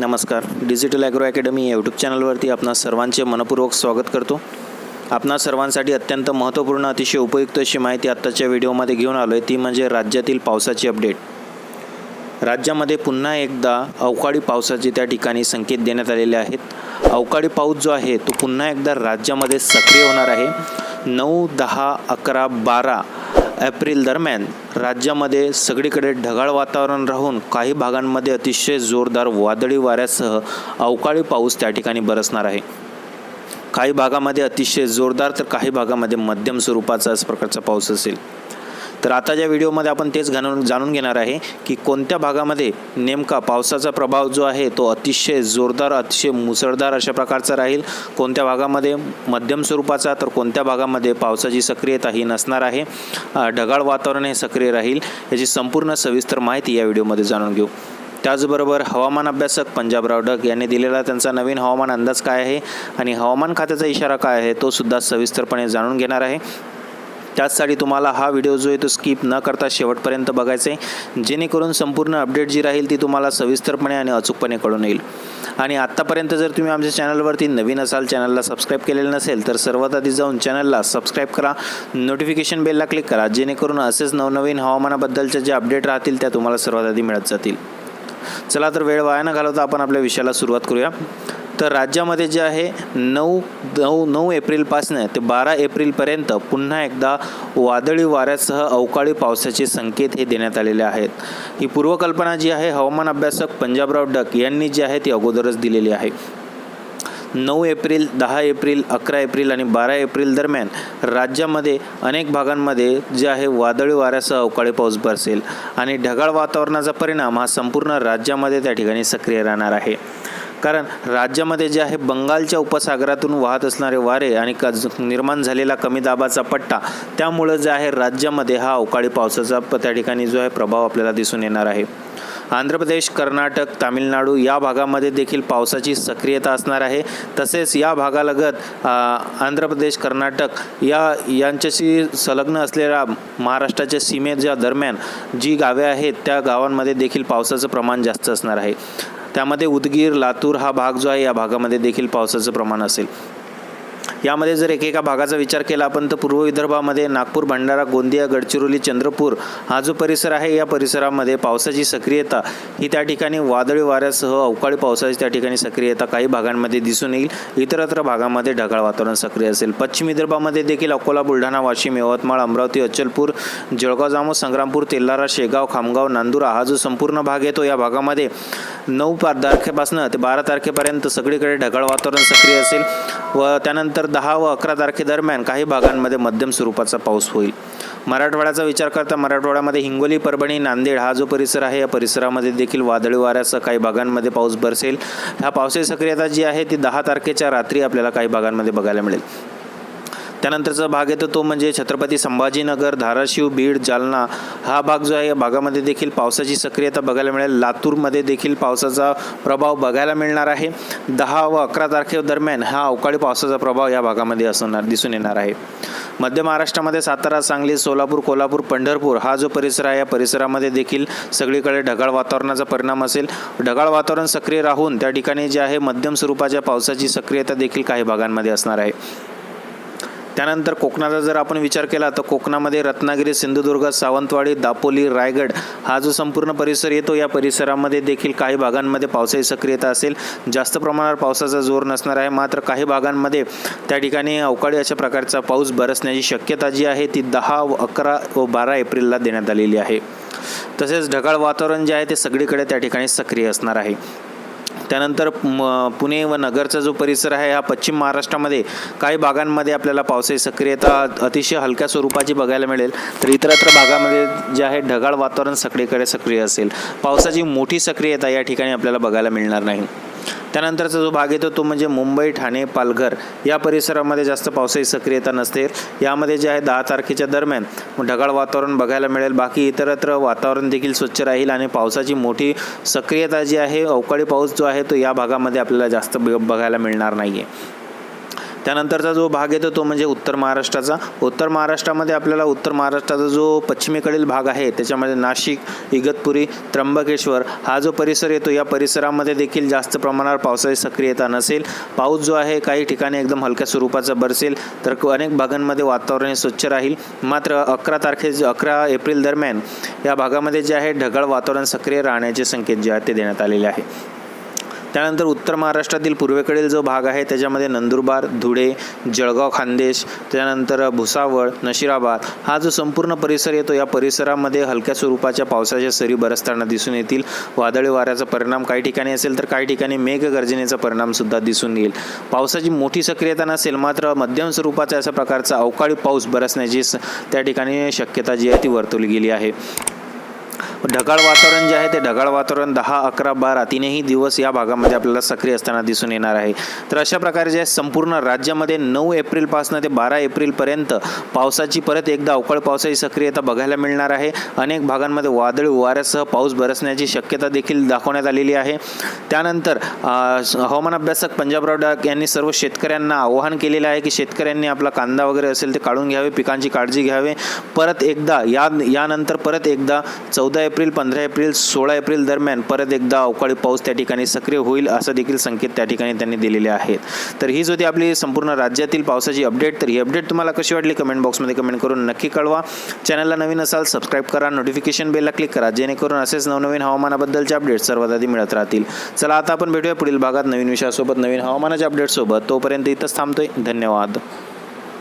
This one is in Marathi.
नमस्कार. डिजिटल ॲग्रो अकॅडमी या यूट्यूब चॅनलवरती आपणा सर्वांचे मनपूर्वक स्वागत करतो. आपणा सर्वांसाठी अत्यंत महत्त्वपूर्ण अतिशय उपयुक्त अशी माहिती आत्ताच्या व्हिडिओमध्ये घेऊन आलो आहे ती म्हणजे राज्यातील पावसाची अपडेट राज्यामध्ये पुन्हा एकदा अवकाळी पावसाचे त्या ठिकाणी संकेत देण्यात आलेले आहेत. अवकाळी पाऊस जो आहे तो पुन्हा एकदा राज्यामध्ये सक्रिय होणार आहे. नऊ दहा अकरा बारा एप्रिल दरम्यान राज्यामध्ये सगळीकडे ढगाळ वातावरण राहून काही भागांमध्ये अतिशय जोरदार वादळी वाऱ्यासह अवकाळी पाऊस त्या ठिकाणी बरसणार आहे. काही भागामध्ये अतिशय जोरदार तर काही भागामध्ये मध्यम स्वरूपाचा अशा प्रकारचा पाऊस असेल. तर आताच्या व्हिडिओमध्ये आपण तेच घाणून जाणून घेणार आहे की कोणत्या भागामध्ये नेमका पावसाचा प्रभाव जो आहे तो अतिशय जोरदार अतिशय मुसळधार अशा प्रकारचा राहील. कोणत्या भागामध्ये मध्यम स्वरूपाचा तर कोणत्या भागामध्ये पावसाची सक्रियता ही नसणार आहे. ढगाळ वातावरण हे सक्रिय राहील. याची संपूर्ण सविस्तर माहिती या व्हिडिओमध्ये जाणून घेऊ. त्याचबरोबर हवामान अभ्यासक पंजाबराव डग यांनी दिलेला त्यांचा नवीन हवामान अंदाज काय आहे आणि हवामान खात्याचा इशारा काय आहे तो सुद्धा सविस्तरपणे जाणून घेणार आहे. त्याचसाठी तुम्हाला हा व्हिडिओ जो आहे तो स्किप न करता शेवटपर्यंत बघायचा आहे. जेणेकरून संपूर्ण अपडेट जी राहील ती तुम्हाला सविस्तरपणे आणि अचूकपणे कळून येईल. आणि आत्तापर्यंत जर तुम्ही आमच्या चॅनलवरती नवीन असाल चॅनलला सबस्क्राईब केलेलं नसेल तर सर्वात आधी जाऊन चॅनलला सबस्क्राईब करा. नोटिफिकेशन बेलला क्लिक करा जेणेकरून असेच नवनवीन हवामानाबद्दलच्या जे अपडेट राहतील त्या तुम्हाला सर्वात आधी मिळत जातील. चला तर वेळ वाया न घालवता आपण आपल्या विषयाला सुरुवात करूया. तर राज्यामध्ये जे आहे नऊ नऊ नऊ एप्रिलपासनं ते बारा एप्रिलपर्यंत पुन्हा एकदा वादळी वाऱ्यासह अवकाळी पावसाचे संकेत हे देण्यात आलेले आहेत. ही पूर्वकल्पना जी आहे हवामान अभ्यासक पंजाबराव डक यांनी जी आहे ती अगोदरच दिलेली आहे. नऊ एप्रिल दहा एप्रिल अकरा एप्रिल आणि बारा एप्रिल दरम्यान राज्यामध्ये अनेक भागांमध्ये जे आहे वादळी वाऱ्यासह अवकाळी पाऊस बरसेल आणि ढगाळ वातावरणाचा परिणाम हा संपूर्ण राज्यामध्ये त्या ठिकाणी सक्रिय राहणार आहे. कारण राज्यामध्ये जे आहे बंगालच्या उपसागरातून वाहत असणारे वारे आणि कज निर्माण झालेला कमी दाबाचा पट्टा त्यामुळं जे आहे राज्यामध्ये हा अवकाळी पावसाचा त्या ठिकाणी जो आहे प्रभाव आपल्याला दिसून येणार आहे. आंध्र प्रदेश कर्नाटक तामिळनाडू या भागामध्ये देखील पावसाची सक्रियता असणार आहे. तसेच या भागालगत आंध्र प्रदेश कर्नाटक या यांच्याशी संलग्न असलेल्या महाराष्ट्राच्या सीमेच्या दरम्यान जी गावे आहेत त्या गावांमध्ये देखील पावसाचं प्रमाण जास्त असणार आहे. त्यामध्ये उदगीर लातूर हा भाग जो आहे या भागामध्ये देखील पावसाचं प्रमाण असेल. यामध्ये जर एकेका भागाचा विचार केला आपण तर पूर्व विदर्भामध्ये नागपूर भंडारा गोंदिया गडचिरोली चंद्रपूर हा जो परिसर आहे या परिसरामध्ये पावसाची सक्रियता ही त्या ठिकाणी वादळी वाऱ्यासह अवकाळी पावसाची त्या ठिकाणी सक्रियता काही भागांमध्ये दिसून येईल. इतरत्र भागामध्ये ढगाळ वातावरण सक्रिय असेल. पश्चिम विदर्भामध्ये देखील अकोला बुलढाणा वाशिम यवतमाळ अमरावती अचलपूर जळगाव जामो संग्रामपूर तेल्लारा शेगाव खामगाव नांदुरा हा जो संपूर्ण भाग येतो या भागामध्ये नऊ तारखेपासून ते बारा तारखेपर्यंत सगळीकडे ढगाळ वातावरण सक्रिय असेल व त्यानंतर दहा व अकरा तारखेदरम्यान काही भागांमध्ये मध्यम स्वरूपाचा पाऊस होईल. मराठवाड्याचा विचार करता मराठवाड्यामध्ये हिंगोली परभणी नांदेड हा जो परिसर आहे या परिसरामध्ये देखील वादळी वाऱ्यासह काही भागांमध्ये पाऊस बरसेल. ह्या पावसाची सक्रियता जी आहे ती दहा तारखेच्या रात्री आपल्याला काही भागांमध्ये बघायला मिळेल. त्यानंतरचा भाग येतो तो म्हणजे छत्रपती संभाजीनगर धाराशिव बीड जालना. हा भाग जो आहे या भागामध्ये देखील पावसाची सक्रियता बघायला मिळेल. लातूरमध्ये देखील पावसाचा प्रभाव बघायला मिळणार आहे. दहा व अकरा तारखेदरम्यान हा अवकाळी पावसाचा प्रभाव या भागामध्ये असणार दिसून येणार आहे. मध्य महाराष्ट्रामध्ये सातारा सांगली सोलापूर कोल्हापूर पंढरपूर हा जो परिसर आहे या परिसरामध्ये देखील सगळीकडे ढगाळ वातावरणाचा परिणाम असेल. ढगाळ वातावरण सक्रिय राहून त्या ठिकाणी जे आहे मध्यम स्वरूपाच्या पावसाची सक्रियता देखील काही भागांमध्ये असणार आहे. त्यानंतर कोकणाचा जर आपण विचार केला तर कोकणामध्ये रत्नागिरी सिंधुदुर्ग सावंतवाडी दापोली रायगड हा जो संपूर्ण परिसर येतो या परिसरामध्ये देखील काही भागांमध्ये पावसाची सक्रियता असेल. जास्त प्रमाणावर पावसाचा जोर नसणार आहे. मात्र काही भागांमध्ये त्या ठिकाणी अवकाळी अशा प्रकारचा पाऊस बरसण्याची शक्यता जी आहे ती दहा व अकरा व बारा एप्रिलला देण्यात आलेली आहे. तसेच ढगाळ वातावरण जे आहे ते सगळीकडे त्या ठिकाणी सक्रिय असणार आहे. त्यानंतर म पुणे व नगरचा जो परिसर आहे हा पश्चिम महाराष्ट्रामध्ये काही भागांमध्ये आपल्याला पावसाची सक्रियता अतिशय हलक्या स्वरूपाची बघायला मिळेल. तर इतरत्र भागामध्ये जे आहे ढगाळ वातावरण सगळीकडे सक्रिय असेल. पावसाची मोठी सक्रियता या ठिकाणी आपल्याला बघायला मिळणार नाही. त्यानंतरचा जो भाग येतो तो म्हणजे मुंबई ठाणे पालघर. या परिसरामध्ये जास्त पावसाची सक्रियता नसते. यामध्ये जे आहे दहा तारखेच्या दरम्यान ढगाळ वातावरण बघायला मिळेल. बाकी इतरत्र वातावरण देखील स्वच्छ राहील आणि पावसाची मोठी सक्रियता जी आहे अवकाळी पाऊस जो आहे तो या भागामध्ये आपल्याला जास्त ब- बघायला मिळणार नाही आहे त्यानंतरचा जो भाग येतो तो म्हणजे उत्तर महाराष्ट्राचा. उत्तर महाराष्ट्रामध्ये आपल्याला उत्तर महाराष्ट्राचा जो पश्चिमेकडील भाग आहे त्याच्यामध्ये नाशिक इगतपुरी त्र्यंबकेश्वर हा जो परिसर येतो या परिसरामध्ये देखील जास्त प्रमाणावर पावसाची सक्रियता नसेल. पाऊस जो आहे काही ठिकाणी एकदम हलक्या स्वरूपाचा बरसेल तर क- अनेक भागांमध्ये वातावरण हे स्वच्छ राहील. मात्र अकरा तारखे अकरा एप्रिल दरम्यान या भागामध्ये जे आहे ढगाळ वातावरण सक्रिय राहण्याचे संकेत जे आहेत ते देण्यात आलेले आहे. त्यानंतर उत्तर महाराष्ट्रातील पूर्वेकडील जो भाग आहे त्याच्यामध्ये नंदुरबार धुळे जळगाव खानदेश त्यानंतर भुसावळ नशिराबाद हा जो संपूर्ण परिसर येतो या परिसरामध्ये हलक्या स्वरूपाच्या पावसाच्या सरी बरसताना दिसून येतील. वादळी वाऱ्याचा परिणाम काही ठिकाणी असेल तर काही ठिकाणी मेघगर्जनेचा परिणामसुद्धा दिसून येईल. पावसाची मोठी सक्रियता नसेल मात्र मध्यम स्वरूपाचा अशा प्रकारचा अवकाळी पाऊस बरसण्याची त्या ठिकाणी शक्यता जी आहे ती वर्तवली गेली आहे. ढगाळ वातावरण जे आहे ते ढगाळ वातावरण दहा अकरा बारा तीनही दिवस या भागामध्ये आपल्याला सक्रिय असताना दिसून येणार आहे. तर अशा प्रकारे जे आहे संपूर्ण राज्यामध्ये नऊ एप्रिलपासून ते बारा एप्रिलपर्यंत पावसाची परत एकदा अवकाळ पावसाची सक्रियता बघायला मिळणार आहे. अनेक भागांमध्ये वादळी वाऱ्यासह पाऊस बरसण्याची शक्यता देखील दाखवण्यात आलेली आहे. त्यानंतर हवामान अभ्यासक पंजाबराव डाक यांनी सर्व शेतकऱ्यांना आवाहन केलेलं आहे की शेतकऱ्यांनी आपला कांदा वगैरे असेल ते काढून घ्यावे पिकांची काळजी घ्यावे. परत एकदा या यानंतर परत एकदा चौदा एप्रिल पंधरा एप्रिल सोळा एप्रिल दरम्यान परत एकदा अवकाळी पाऊस त्या ठिकाणी सक्रिय होईल असं देखील संकेत त्या ठिकाणी त्यांनी दिलेले आहेत. तर हीच होती आपली संपूर्ण राज्यातील पावसाची अपडेट तर ही अपडेट तुम्हाला कशी वाटली? कमेंट बॉक्समध्ये कमेंट करून नक्की कळवा. चॅनलला नवीन असाल सबस्क्राईब करा. नोटिफिकेशन बेलला क्लिक करा. जेणेकरून असेच नवनवीन हवामानाबद्दलचे अपडेट सर्वात आधी मिळत राहतील. चला आता आपण भेटूया पुढील भागात नवीन विषयासोबत नवीन हवामानाच्या अपडेटसोबत तोपर्यंत इथंच थांबतोय. धन्यवाद.